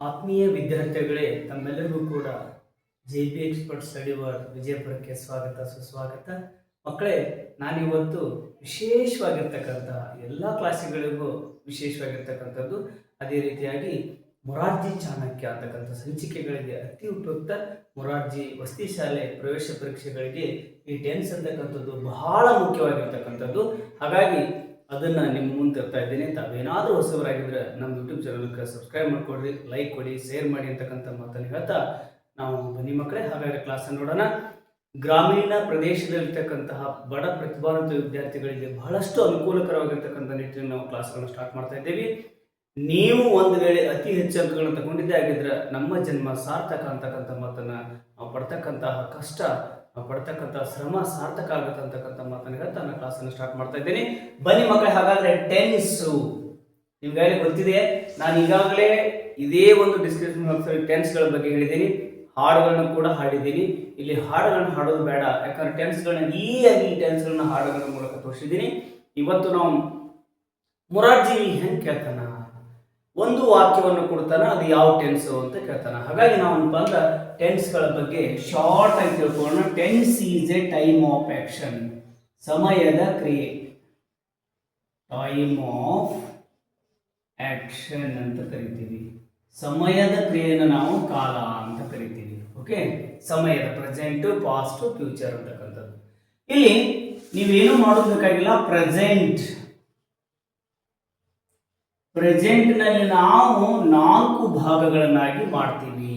ಆತ್ಮೀಯ ವಿದ್ಯಾರ್ಥಿಗಳೇ, ತಮ್ಮೆಲ್ಲರಿಗೂ ಕೂಡ ಜೆ ಬಿ ಎಕ್ಸ್ಪರ್ಟ್ ಸ್ಟಡಿ ವಿಜಯಪುರಕ್ಕೆ ಸ್ವಾಗತ, ಸುಸ್ವಾಗತ. ಮಕ್ಕಳೇ, ನಾನಿವತ್ತು ವಿಶೇಷವಾಗಿರ್ತಕ್ಕಂಥ ಎಲ್ಲ ಕ್ಲಾಸಿಗಳಿಗೂ ವಿಶೇಷವಾಗಿರ್ತಕ್ಕಂಥದ್ದು, ಅದೇ ರೀತಿಯಾಗಿ ಮೊರಾರ್ಜಿ ಚಾಣಕ್ಯ ಅಂತಕ್ಕಂಥ ಸಂಚಿಕೆಗಳಿಗೆ ಅತಿ ಉಪಯುಕ್ತ ಮೊರಾರ್ಜಿ ವಸತಿ ಶಾಲೆ ಪ್ರವೇಶ ಪರೀಕ್ಷೆಗಳಿಗೆ ಈ ಟೆನ್ಸ್ ಅಂತಕ್ಕಂಥದ್ದು ಬಹಳ ಮುಖ್ಯವಾಗಿರ್ತಕ್ಕಂಥದ್ದು. ಹಾಗಾಗಿ ಅದನ್ನು ನಿಮ್ಮ ಮುಂದೆ ತರ್ತಾ ಇದ್ದೀನಿ. ತಾವೇನಾದರೂ ಹೊಸವರಾಗಿದ್ದರೆ ನಮ್ಮ ಯೂಟ್ಯೂಬ್ ಚಾನಲ್ಗೆ ಸಬ್ಸ್ಕ್ರೈಬ್ ಮಾಡ್ಕೊಡ್ರಿ ಲೈಕ್ ಕೊಡಿ ಶೇರ್ ಮಾಡಿ ಅಂತಕ್ಕಂಥ ಮಾತನ್ನು ಹೇಳ್ತಾ ನಾವು ಬನ್ನಿ ಮಕ್ಕಳೇ. ಹಾಗಾದರೆ ಕ್ಲಾಸನ್ನು ನೋಡೋಣ. ಗ್ರಾಮೀಣ ಪ್ರದೇಶದಲ್ಲಿರ್ತಕ್ಕಂತಹ ಬಡ ಪ್ರತಿಭಾವಂತ ವಿದ್ಯಾರ್ಥಿಗಳಿಗೆ ಬಹಳಷ್ಟು ಅನುಕೂಲಕರವಾಗಿರ್ತಕ್ಕಂಥ ನಿಟ್ಟಿನಲ್ಲಿ ನಾವು ಕ್ಲಾಸ್ಗಳನ್ನು ಸ್ಟಾರ್ಟ್ ಮಾಡ್ತಾ ಇದ್ದೇವೆ. ನೀವು ಒಂದು ವೇಳೆ ಅತಿ ಹೆಚ್ಚು ಅಂಕಗಳನ್ನು ತಗೊಂಡಿದ್ದೇ ಆಗಿದ್ರೆ ನಮ್ಮ ಜನ್ಮ ಸಾರ್ಥಕ ಅಂತಕ್ಕಂಥ ಮಾತನ್ನು ನಾವು ಪಡ್ತಕ್ಕಂತಹ ಕಷ್ಟ ಪಡ್ತಕ್ಕಂಥ ಶ್ರಮ ಸಾರ್ಥಕ ಆಗುತ್ತೆ ಅಂತಕ್ಕಂಥ ಮಾತನ್ನು ಹೇಳ್ತಾ ನಾನು ಕ್ಲಾಸನ್ನು ಸ್ಟಾರ್ಟ್ ಮಾಡ್ತಾ ಇದ್ದೀನಿ. ಬನ್ನಿ ಮಕ್ಕಳೇ ಹಾಗಾದ್ರೆ ಟೆನ್ಸು ನಿಮ್ಗಾಗಲೇ ಗೊತ್ತಿದೆ ನಾನು ಈಗಾಗಲೇ ಇದೇ ಒಂದು ಡಿಸ್ಕ್ರಿಪ್ಷನ್ ಬಾಕ್ಸಲ್ಲಿ ಟೆನ್ಸ್ಗಳ ಬಗ್ಗೆ ಹೇಳಿದ್ದೀನಿ. ಹಾಡುಗಳನ್ನು ಕೂಡ ಹಾಡಿದ್ದೀನಿ. ಇಲ್ಲಿ ಹಾಡುಗಳನ್ನ ಹಾಡೋದು ಬೇಡ. ಯಾಕಂದ್ರೆ ಟೆನ್ಸ್ಗಳನ್ನ ಈ ಈ ಟೆನ್ಸ್ಗಳನ್ನ ಹಾಡುಗಳ ಮೂಲಕ ತೋರಿಸಿದ್ದೀನಿ. ಇವತ್ತು ನಾವು ಮುರಾರ್ಜಿ ಹೆಂಗೆ ಕೇಳ್ತಾನ? ಒಂದು ವಾಕ್ಯವನ್ನು ಕೊಡ್ತಾನ, ಅದು ಯಾವ ಟೆನ್ಸು ಅಂತ ಕೇಳ್ತಾನ. ಹಾಗಾಗಿ ನಾವು ಬಂದ ಟೆನ್ಸ್ಗಳ ಬಗ್ಗೆ ಶಾರ್ಟ್ ಆಗಿ ತಿಳ್ಕೊಳ್ಳೋಣ. Tense is a time of action ಸಮಯದ ಕ್ರಿಯೆ. ಟೈಮ್ ಆಫ್ ಆಕ್ಷನ್ ಅಂತ ಕರಿತೀವಿ. ಸಮಯದ ಕ್ರಿಯೆಯನ್ನು ನಾವು ಕಾಲ ಅಂತ ಕರಿತೀವಿ. ಓಕೆ ಸಮಯದ ಪ್ರೆಸೆಂಟ್ ಪಾಸ್ಟ್ ಫ್ಯೂಚರ್ ಅಂತಕ್ಕಂಥದ್ದು. ಇಲ್ಲಿ ನೀವೇನು ಮಾಡೋದಕ್ಕಾಗಿಲ್ಲ ಪ್ರೆಸೆಂಟ್ ಪ್ರೆಸೆಂಟ್ನಲ್ಲಿ ನಾವು ನಾಲ್ಕು ಭಾಗಗಳನ್ನಾಗಿ ಮಾಡ್ತೀವಿ.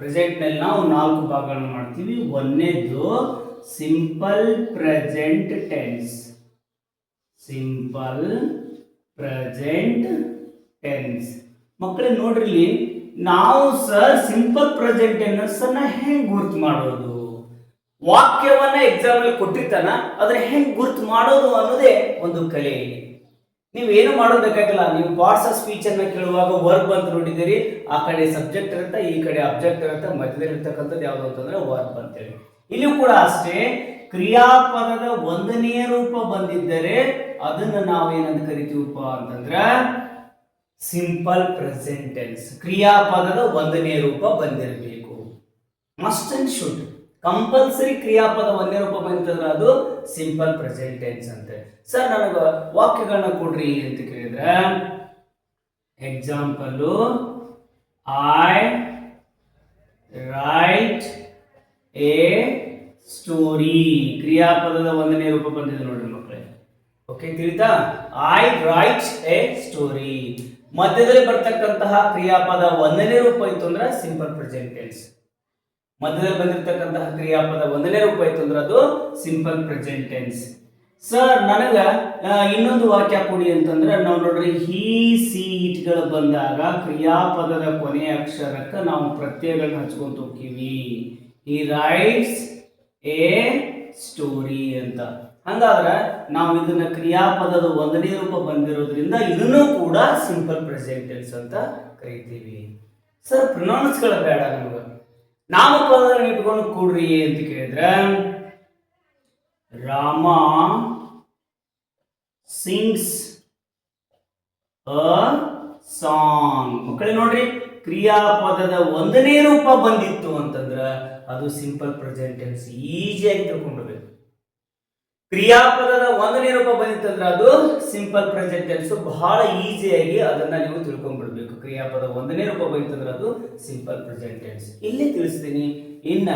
ಪ್ರೆಸೆಂಟ್ನಲ್ಲಿ ನಾವು ನಾಲ್ಕು ಭಾಗಗಳನ್ನು ಮಾಡ್ತೀವಿ. ಒಂದನೇದು simple present tense. Simple present tense. ಮಕ್ಕಳೇ ನೋಡ್ರಿ, ನಾವು ಸರ್ ಸಿಂಪಲ್ ಪ್ರೆಸೆಂಟ್ ಟೆನ್ಸ್ ಅನ್ನ ಹೆಂಗ್ ಗುರ್ತು ಮಾಡೋದು? ವಾಕ್ಯವನ್ನ ಎಕ್ಸಾಮ್ ಅಲ್ಲಿ ಕೊಟ್ಟಿರ್ತಾನ, ಅದನ್ನ ಹೆಂಗ್ ಗುರ್ತು ಮಾಡೋದು ಅನ್ನೋದೇ ಒಂದು ಕಲೆ ಇಲ್ಲಿ ಏನು ಮಾಡೋದಕ್ಕಾಗಲ್ಲ ನೀವು ಪಾರ್ಟ್ಸ್ ಆಫ್ ಸ್ಪೀಚ್ ಅನ್ನ ಕೇಳುವಾಗ ವರ್ಬ್ ಅಂತ ನೋಡಿದ್ದೀರಿ. ಆ ಕಡೆ ಸಬ್ಜೆಕ್ಟ್ ಇರುತ್ತೆ, ಈ ಕಡೆ ಅಬ್ಜೆಕ್ಟ್ ಇರುತ್ತೆ ಮಧ್ಯದಲ್ಲಿ ಇರ್ತಕ್ಕಂಥದ್ದು ಯಾವುದು ಅಂತಂದ್ರೆ ವರ್ಬ್ ಅಂತೇಳಿ ಇಲ್ಲಿಯೂ ಕೂಡ ಅಷ್ಟೇ, ಕ್ರಿಯಾಪದದ ಒಂದನೆಯ ರೂಪ ಬಂದಿದ್ದರೆ ಅದನ್ನು ನಾವು ಏನಂತ ಕರಿತೀವಪ್ಪ ಅಂತಂದ್ರೆ ಸಿಂಪಲ್ ಪ್ರೆಸೆಂಟೆನ್ಸ್ ಕ್ರಿಯಾಪದದ ಒಂದನೇ ರೂಪ ಬಂದಿರಬೇಕು. ಮಸ್ಟ್ ಅಂಡ್ ಶುಡ್ ಕಂಪಲ್ಸರಿ ಕ್ರಿಯಾಪದ ಒಂದೇ ರೂಪ ಬಂತಂದ್ರೆ ಅದು ಸಿಂಪಲ್ ಪ್ರೆಸೆಂಟ್ ಟೆನ್ಸ್ ಅಂತ. ಸರ್ ನನಗೆ ವಾಕ್ಯಗಳನ್ನ ಕೊಡ್ರಿ ಅಂತ ಕೇಳಿದ್ರೆ example I write a story ಕ್ರಿಯಾಪದದ ಒಂದನೇ ರೂಪ ಬಂದಿದೆ ನೋಡ್ರಿ ಮಕ್ಕಳೇ. ಓಕೆ ತಿಳಿತಾ? ಐ ರೈಟ್ ಎ ಸ್ಟೋರಿ ಮಧ್ಯದಲ್ಲಿ ಬರ್ತಕ್ಕಂತಹ ಕ್ರಿಯಾಪದ ಒಂದನೇ ರೂಪ ಇತ್ತು ಅಂದ್ರೆ ಸಿಂಪಲ್ ಪ್ರೆಸೆಂಟ್ ಟೆನ್ಸ್ ಮಧ್ಯದಲ್ಲಿ ಬಂದಿರತಕ್ಕಂತಹ ಕ್ರಿಯಾಪದ ಒಂದನೇ ರೂಪ ಇತ್ತು ಅಂದ್ರೆ ಅದು ಸಿಂಪಲ್ ಪ್ರೆಸೆಂಟ್ ಟೆನ್ಸ್ ಸರ್ ನನಗ ಇನ್ನೊಂದು ವಾಕ್ಯ ಕೊಡಿ ಅಂತಂದ್ರೆ ನಾವು ನೋಡ್ರಿ, ಹಿ ಸೀಟ್ಗಳು ಬಂದಾಗ ಕ್ರಿಯಾಪದದ ಕೊನೆಯ ಅಕ್ಷರಕ್ಕೆ ನಾವು ಪ್ರತ್ಯಯಗಳನ್ನ ಹಚ್ಕೊಂತ ಹೋಗ್ತೀವಿ. ಈ ರೈಟ್ಸ್ ಎ ಸ್ಟೋರಿ ಅಂತ. ಹಂಗಾದ್ರೆ ನಾವು ಇದನ್ನ ಕ್ರಿಯಾಪದದ ಒಂದನೇ ರೂಪ ಬಂದಿರೋದ್ರಿಂದ ಇದನ್ನು ಕೂಡ ಸಿಂಪಲ್ ಪ್ರೆಸೆಂಟ್ ಟೆನ್ಸ್ ಅಂತ ಕರಿತೀವಿ. ಸರ್ ಪ್ರೊನೌನ್ಸ್ಗಳ ಬೇಡ ನಮಗೆ. ನಾಮಪದಗಳನ್ನ ಇಟ್ಕೊಂಡು ಕೊಡ್ರಿ ಅಂತ ಕೇಳಿದ್ರೆ, ರಾಮ ಸಿಂಗ್ಸ್ ಅ ಸಾಂಗ್ ಮಕ್ಕಳೇ ನೋಡ್ರಿ, ಕ್ರಿಯಾಪದದ ಒಂದನೇ ರೂಪ ಬಂದಿತ್ತು ಅಂತಂದ್ರೆ ಅದು ಸಿಂಪಲ್ ಪ್ರೆಸೆಂಟೆನ್ಸ್ ಈಸಿಯಾಗಿ ತಿಳ್ಕೊಂಡ್ಬಿಡ್ಬೇಕು. ಕ್ರಿಯಾಪದದ ಒಂದನೇ ರೂಪ ಬಂದಿತ್ತಂದ್ರೆ ಅದು ಸಿಂಪಲ್ ಪ್ರೆಸೆಂಟ್ ಟೆನ್ಸ್ ಬಹಳ ಈಸಿಯಾಗಿ ಅದನ್ನ ನೀವು ತಿಳ್ಕೊಂಡ್ಬಿಡ್ಬೇಕು. ಕ್ರಿಯಾಪದ ಒಂದನೇ ರೂಪ ಬಂದಿತ್ತಂದ್ರೆ ಅದು ಸಿಂಪಲ್ ಪ್ರೆಸೆಂಟ್ ಟೆನ್ಸ್ ಇಲ್ಲಿ ತಿಳಿಸ್ತೀನಿ. ಇನ್ನ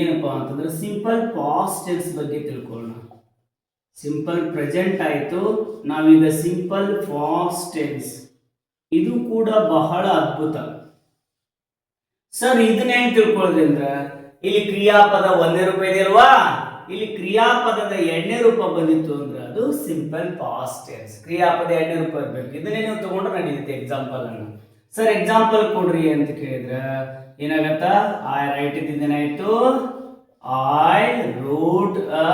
ಏನಪ್ಪಾ ಅಂತಂದ್ರೆ ಸಿಂಪಲ್ ಪಾಸ್ಟ್ ಟೆನ್ಸ್ ಬಗ್ಗೆ ತಿಳ್ಕೊಳ್ಳೋಣ. ಸಿಂಪಲ್ ಪ್ರೆಸೆಂಟ್ ಆಯಿತು. ನಾವೀಗ ಸಿಂಪಲ್ ಪಾಸ್ಟ್ ಟೆನ್ಸ್ ಇದು ಕೂಡ ಬಹಳ ಅದ್ಭುತ. ಸರ್ ಇದನ್ನ ಹೆಂಗ್ ತಿಳ್ಕೊಳ್ಳೋದ್ರಿಂದ ಇಲ್ಲಿ ಕ್ರಿಯಾಪದ ಒಂದೇ ರೂಪ ಇದೆಯಲ್ವಾ? ಇಲ್ಲಿ ಕ್ರಿಯಾಪದದ ಎಣ್ಣೆ ರೂಪ ಬಂದಿತ್ತು ಅಂದ್ರೆ ಅದು ಸಿಂಪಲ್ ಪಾಸ್ಟ್ ಟೆನ್ಸ್ ಕ್ರಿಯಾಪದ ಎರಡನೇ ರೂಪ ಇರಬೇಕು. ಇದನ್ನೇ ನೀವು ತಗೊಂಡ್ರೆ ನಡೆಯುತ್ತೆ ಎಕ್ಸಾಂಪಲ್ ಅನ್ನು. ಸರ್ ಎಕ್ಸಾಂಪಲ್ ಕೊಡ್ರಿ ಅಂತ ಕೇಳಿದ್ರೆ, ಏನಾಗತ್ತ? ಐ ರೈಟ್ ಇದ್ದೇನಾಯ್ತು ಐ ರೋಟ್ ಅ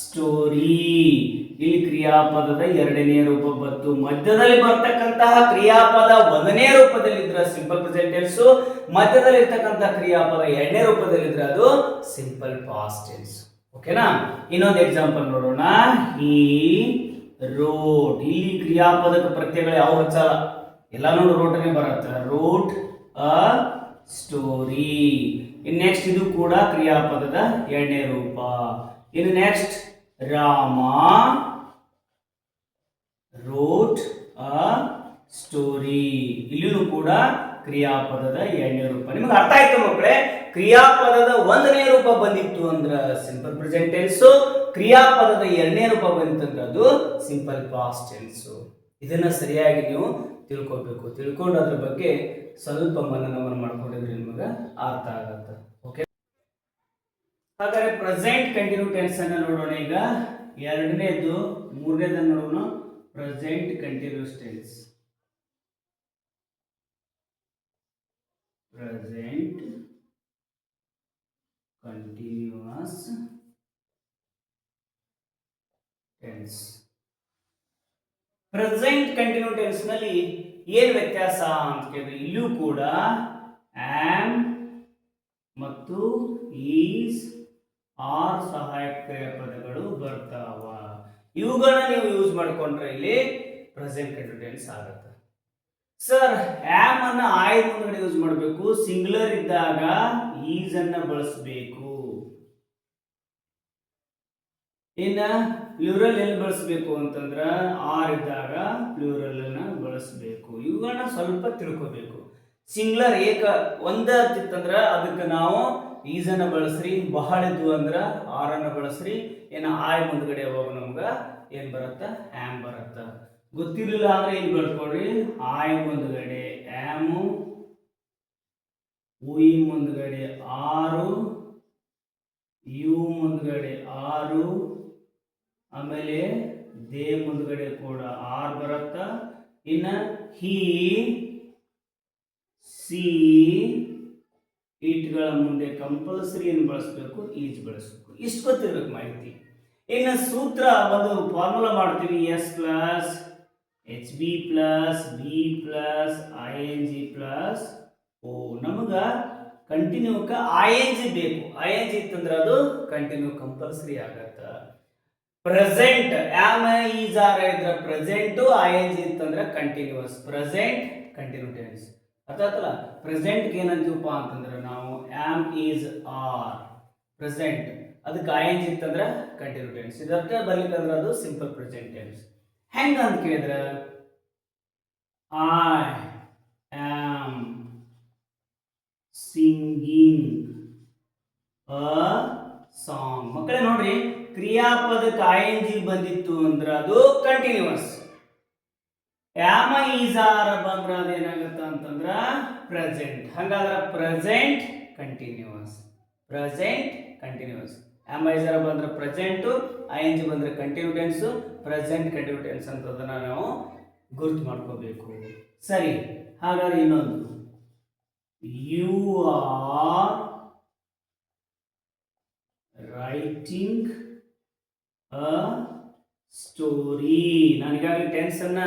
ಸ್ಟೋರಿ ಇಲ್ಲಿ ಕ್ರಿಯಾಪದದ ಎರಡನೇ ರೂಪ ಬಂತು. ಮಧ್ಯದಲ್ಲಿ ಬರ್ತಕ್ಕಂತಹ ಕ್ರಿಯಾಪದ ಒಂದನೇ ರೂಪದಲ್ಲಿದ್ರೆ ಸಿಂಪಲ್ ಪ್ರೆಸೆಂಟ್ ಟೆನ್ಸ್ ಮಧ್ಯದಲ್ಲಿ ಇರ್ತಕ್ಕಂತಹ ಕ್ರಿಯಾಪದ ಎರಡನೇ ರೂಪದಲ್ಲಿದ್ರೆ ಅದು ಸಿಂಪಲ್ ಪಾಸ್ಟ್ ಟೆನ್ಸ್ ಓಕೆನಾ ಇನ್ನೊಂದು ಎಕ್ಸಾಂಪಲ್ ನೋಡೋಣ. ಈ ರೋಟ್ ಇಲ್ಲಿ ಕ್ರಿಯಾಪದಕ ಪ್ರತ್ಯಯಗಳು ಯಾವ ಹಚ್ಚಲ್ಲ ಎಲ್ಲ ನೋಡು ರೋಟನೇ ಬರುತ್ತೆ. ರೋಟ್ ಅ ಸ್ಟೋರಿ ಇನ್ನು ನೆಕ್ಸ್ಟ್ ಇದು ಕೂಡ ಕ್ರಿಯಾಪದದ ಎರಡನೇ ರೂಪ. ಇನ್ನು next Rama. Wrote a story ಇಲ್ಲಿಯೂ ಕೂಡ ಕ್ರಿಯಾಪದದ ಎರಡನೇ ರೂಪ. ನಿಮಗೆ ಅರ್ಥ ಆಯ್ತು ಮಕ್ಕಳೇ ಕ್ರಿಯಾಪದದ ಒಂದನೇ ರೂಪ ಬಂದಿತ್ತು ಅಂದ್ರ ಸಿಂಪಲ್ ಪ್ರೆಸೆಂಟ್ ಟೆನ್ಸ್ ಕ್ರಿಯಾಪದದ ಎರಡನೇ ರೂಪ ಬಂದಿತ್ತು ಅಂದ್ರೆ ಅದು ಸಿಂಪಲ್ ಪಾಸ್ಟ್ ಟೆನ್ಸ್ ಇದನ್ನ ಸರಿಯಾಗಿ ನೀವು ತಿಳ್ಕೊಬೇಕು. ತಿಳ್ಕೊಂಡು ಅದ್ರ ಬಗ್ಗೆ ಸ್ವಲ್ಪ ಮನನವನ್ನು ಮಾಡ್ಕೊಂಡಿದ್ರೆ ನಿಮಗೆ ಅರ್ಥ ಆಗತ್ತೆ. ಓಕೆ ಹಾಗಾದ್ರೆ ಪ್ರೆಸೆಂಟ್ ಕಂಟಿನ್ಯೂ ಟೆನ್ಸ್ ಅನ್ನ ನೋಡೋಣ ಈಗ. ಎರಡನೇದು, ಮೂರನೇದನ್ನ ನೋಡೋಣ. Present continuous tense present continuous tense present continue ಟೆನ್ಸ್ನಲ್ಲಿ ಏನು ವ್ಯತ್ಯಾಸ ಅಂತ ಕೇಳಿದ್ರೆ ಇಲ್ಲೂ ಕೂಡ ಆಮ್ ಮತ್ತು ಈಸ್ ಆರ್ ಸಹಾಯಕ ಪದಗಳು ಬರ್ತಾವ. ಇವುಗಳನ್ನ ನೀವು ಯೂಸ್ ಮಾಡ್ಕೊಂಡ್ರೆ ಇಲ್ಲಿ ಪ್ರೆಸೆಂಟ್ ಕಂಟಿನ್ಯೂ ಟೆನ್ಸ್ ಆಗುತ್ತೆ. ಸರ್ ಆಮ್ ಅನ್ನ ಆಯ್ ಮುಂದ್ಗಡೆ ಯೂಸ್ ಮಾಡಬೇಕು. ಸಿಂಗ್ಯುಲರ್ ಇದ್ದಾಗ ಈಸ್ ಅನ್ನ ಬಳಸಬೇಕು. ಇನ್ನ ಪ್ಲೂರಲ್ ಎಲ್ಲಿ ಬಳಸಬೇಕು ಅಂತಂದ್ರ ಆರ್ ಇದ್ದಾಗ ಪ್ಲೂರಲ್ ಅನ್ನ ಬಳಸಬೇಕು. ಇವುಗಳನ್ನ ಸ್ವಲ್ಪ ತಿಳ್ಕೋಬೇಕು. ಸಿಂಗ್ಲರ್ ಏಕ ಒಂದ ಇತ್ತಂದ್ರ ಅದಕ್ಕೆ ನಾವು ಈಸ್ ಅನ್ನ ಬಳಸ್ರಿ, ಬಹಳ ಇದ್ವು ಅಂದ್ರ ಆರ್ ಅನ್ನ ಬಳಸ್ರಿ ಏನ ಆಯ್ ಮುಂದ್ಗಡೆ ಯಾವಾಗ ನಮ್ಗ ಏನ್ ಬರುತ್ತ? ಆಮ್ ಬರುತ್ತ. ಗೊತ್ತಿರಲಿಲ್ಲ ಅಂದ್ರೆ ಇಲ್ಲಿ ಬರ್ಕೊಡ್ರಿ. ಆಯ್ ಮುಂದ್ಗಡೆ ಆಮು ಉಯಿ ಮುಂದ್ಗಡೆ ಆರು ಯು ಮುಂದ್ಗಡೆ ಆರು, ಆಮೇಲೆ ದೇ ಮುಂದ್ಗಡೆ ಕೂಡ ಆರು ಬರುತ್ತ? ಇನ್ನ ಹಿ ಸಿ ಇಟ್ಗಳ ಮುಂದೆ ಕಂಪಲ್ಸರಿ ಏನು ಬಳಸಬೇಕು? ಈಜ್ ಬಳಸಬೇಕು. ಇಷ್ಟು ಗೊತ್ತಿರ್ಬೇಕು ಮಾಹಿತಿ. ಇನ್ನು ಸೂತ್ರ ಒಂದು ಫಾರ್ಮುಲಾ ಮಾಡ್ತೀವಿ. S plus H B plus B plus I N G plus O, ನಮಗೆ ಕಂಟಿನ್ಯೂಕ ಐ ಎನ್ ಜಿ ಬೇಕು. ಐ ಎನ್ ಜಿ ಇತ್ತಂದ್ರೆ ಅದು ಕಂಟಿನ್ಯೂ ಕಂಪಲ್ಸರಿ ಆಗತ್ತೆ. ಪ್ರೆಸೆಂಟ್ ಆಮ್ ಈಸ್ ಆರ್ ಇದ್ರೆ ಪ್ರೆಸೆಂಟು ಐ ಎನ್ ಜಿ ಇತ್ತಂದ್ರೆ ಕಂಟಿನ್ಯೂಸ್ ಪ್ರೆಸೆಂಟ್ ಕಂಟಿನ್ಯೂ ಟೆನ್ಸ್ ಅರ್ಥಾತಲ್ಲ ಪ್ರೆಸೆಂಟ್ಗೆ ಏನಂತೀವಪ್ಪ ಅಂತಂದ್ರೆ ನಾವು ಆಮ್ ಈಸ್ ಆರ್ ಪ್ರೆಸೆಂಟ್ ಅದಕ್ಕೆ ಐ ಎನ್ ಜಿ ಇತ್ತಂದ್ರೆ ಕಂಟಿನ್ಯೂ ಟೆನ್ಸ್ ಇದಕ್ಕೆ ಬರ್ಲಿಕ್ಕಂದ್ರೆ ಅದು ಸಿಂಪಲ್ ಪ್ರೆಸೆಂಟ್ ಟೆನ್ಸ್ ಹೆಂಗ ಅಂತ ಕೇಳಿದ್ರೆ? I am singing a song ಮಕ್ಕಳೇ ನೋಡ್ರಿ, ಕ್ರಿಯಾಪದಕ್ಕೆ ಐ ಎನ್ ಜಿ ಬಂದಿತ್ತು ಅಂದ್ರೆ ಅದು ಕಂಟಿನ್ಯೂಸ್ ಯಾಮ ಆರ್ ಬಂದ್ರೆ ಅದೇನಾಗುತ್ತೆ ಅಂತಂದ್ರ ಪ್ರೆಸೆಂಟ್ ಹಂಗಾದ್ರೆ present continuous present continuous is are ಬಂದ್ರೆ ಪ್ರೆಸೆಂಟು ಐ ಎನ್ ಜಿ ಬಂದ್ರೆ ಕಂಟಿನ್ಯೂ ಪ್ರೆಸೆಂಟ್ ಕಂಟಿನ್ಯೂ ಟೆನ್ಸ್ ಅಂತದನ್ನು ನಾವು ಗುರುತು ಮಾಡ್ಕೋಬೇಕು. ಸರಿ, ಹಾಗಾದ್ರೆ ಇನ್ನೊಂದು. You are writing a story ನಾನು ಈಗಾಗಲೇ ಟೆನ್ಸ್ ಅನ್ನ